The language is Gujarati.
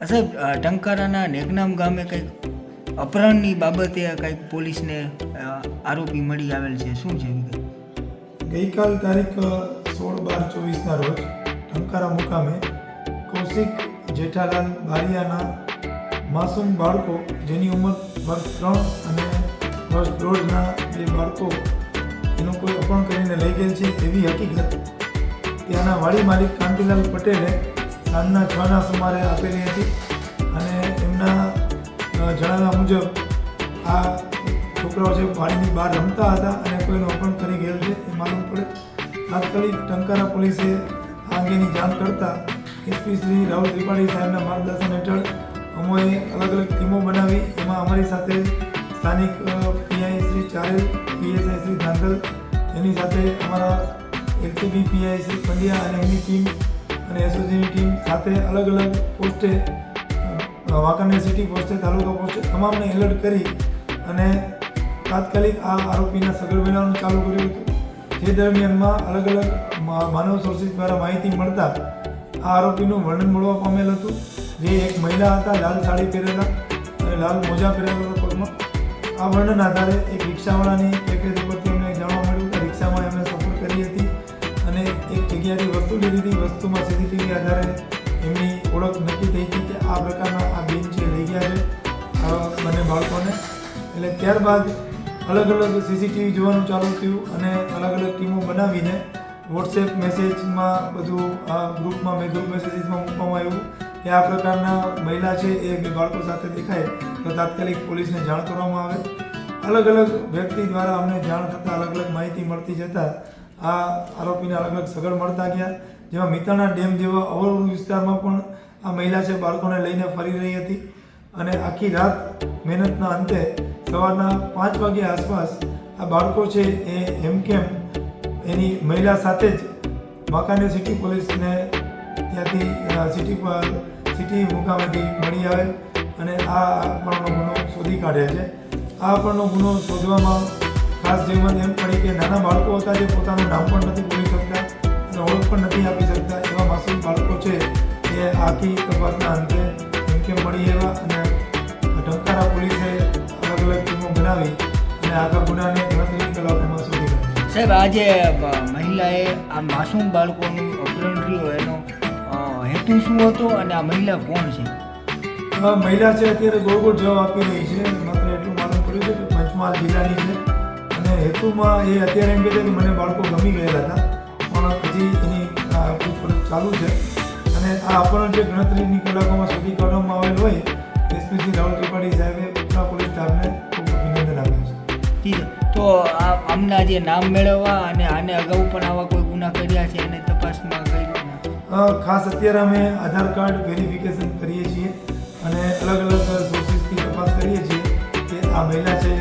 સાહેબ ટંકારાના નેગનામ ગામે કંઈક અપહરણની બાબતે કંઈક પોલીસને આરોપી મળી આવેલ છે. શું છે ગઈકાલ તારીખ સોળ બાર ચોવીસના રોજ ટંકારા મુકામે કૌશિક જેઠાલાલ બારિયાના માસૂમ બાળકો, જેની ઉંમર વર્ષ ત્રણ અને વર્ષ દોઢના બે બાળકો, એનું કોઈ અપહરણ કરીને લઈ ગયેલ છે તેવી હકીકત ત્યાંના વાડી માલિક કાંતિલાલ પટેલે સાંજના છના સુમારે આપેલી હતી અને એમના જણાવ્યા મુજબ આ છોકરાઓ છે પાણીની બહાર રમતા હતા અને કોઈનો અપહરણ કરી ગયેલ છે, એ માલુમ પડે. તાત્કાલિક ટંકારા પોલીસે આ અંગેની જાણ કરતા એસપી શ્રી રાહુલ ત્રિપાઠી સાહેબના માર્ગદર્શન હેઠળ અમોએ અલગ અલગ ટીમો બનાવી. એમાં અમારી સાથે સ્થાનિક પીઆઈ શ્રી ચારેલ, પીએસઆઈ શ્રી ધાંધલ એની સાથે અમારા એલસીબી પીઆઈ શ્રી પંડ્યા અને એમની ટીમ અને એસઓજીની ટીમ સાથે અલગ અલગ પોસ્ટે વાંકાનેર સિટી પોસ્ટે, તાલુકા પોસ્ટે તમામને એલર્ટ કરી અને તાત્કાલિક આ આરોપીના સગળ બનાવવાનું ચાલુ કર્યું હતું. જે દરમિયાનમાં અલગ અલગ માનવ સોર્સિસ દ્વારા માહિતી મળતા આ આરોપીનું વર્ણન મળવા પામેલ હતું. જે એક મહિલા હતા, લાલ સાડી પહેરેલા અને લાલ મોજા પહેરેલા પગમાં. આ વર્ણન આધારે એક રિક્ષાવાળાની પેકેજ ઉપરથી વસ્તુમાં આધારે એમની ઓળખ નક્કી થઈ હતી કે આ પ્રકારના આ બેન છે લઈ ગયા છે બંને બાળકોને. એટલે ત્યારબાદ અલગ અલગ સીસીટીવી જોવાનું ચાલુ થયું અને અલગ અલગ ટીમો બનાવીને વોટ્સએપ મેસેજમાં બધું, આ ગ્રુપમાં મેં ગ્રુપ મેસેજીસમાં મૂકવામાં આવ્યું કે આ પ્રકારના મહિલા છે એ બે બાળકો સાથે દેખાય તો તાત્કાલિક પોલીસને જાણ કરવામાં આવે. અલગ અલગ વ્યક્તિ દ્વારા અમને જાણ થતાં અલગ અલગ માહિતી મળતી જતાં આ આરોપીને અલગ અલગ સગળ મળતા ગયા, જેમાં મિત્રના ડેમ જેવા અવરોધ વિસ્તારમાં પણ આ મહિલા છે, બાળકોને લઈને ફરી રહી હતી. અને આખી રાત મહેનતના અંતે સવારના પાંચ વાગ્યા આસપાસ આ બાળકો છે એ હેમકેમ એની મહિલા સાથે જ વાંકાનેર સિટી પોલીસને ત્યાંથી સિટી સિટી મુકામેથી મળી આવેલ અને આ અપહરણનો ગુનો શોધી કાઢે છે. આ અપહરણનો ગુનો શોધવામાં ખાસ જેમાં એમ પડી કે નાના બાળકો હતા જે પોતાનું નામ પણ નથી બોલી શકતા અને ઓળખ પણ નથી આપી શકતા એવા માસૂમ બાળકો છે એ આખી તપાસના અંતે એમ કે મળી આવ્યા અને ઢંકારા પોલીસે અલગ અલગ ટીમો બનાવી અને આખા ગુનાને ગણતરી કલાકોમાં શોધી સાહેબ આજે મહિલાએ આ માસૂમ બાળકોની અપહરણ થયું એનો હેતુ શું હતો અને આ મહિલા કોણ છે? મહિલા છે અત્યારે ગોળ ગોળ જવાબ આપી રહી છે. માત્ર એટલું માલુમ પડ્યું છે કે પંચમહાલ જિલ્લાની છે. અને હેતુમાં એ અત્યારે એમ કહે છે કે મને બાળકો ગમી ગયેલા હતા. પણ હજી એની ચાલુ છે. અને આ અપહરણ જે ગણતરીની કલાકોમાં શોધી કાઢવામાં આવેલ હોય એસપીસી રાહુલ ત્રિપાઠી સાહેબે પૂરા પોલીસ સ્ટાફને ખૂબ અભિનંદન આપ્યા છે. તો આ આમના જે નામ મેળવવા અને આને અગાઉ પણ આવા કોઈ ગુના કર્યા છે એને તપાસમાં કઈ ખાસ અત્યારે અમે આધાર કાર્ડ વેરિફિકેશન કરીએ છીએ અને અલગ અલગ સોર્સિસથી તપાસ કરીએ છીએ કે આ મહિલા છે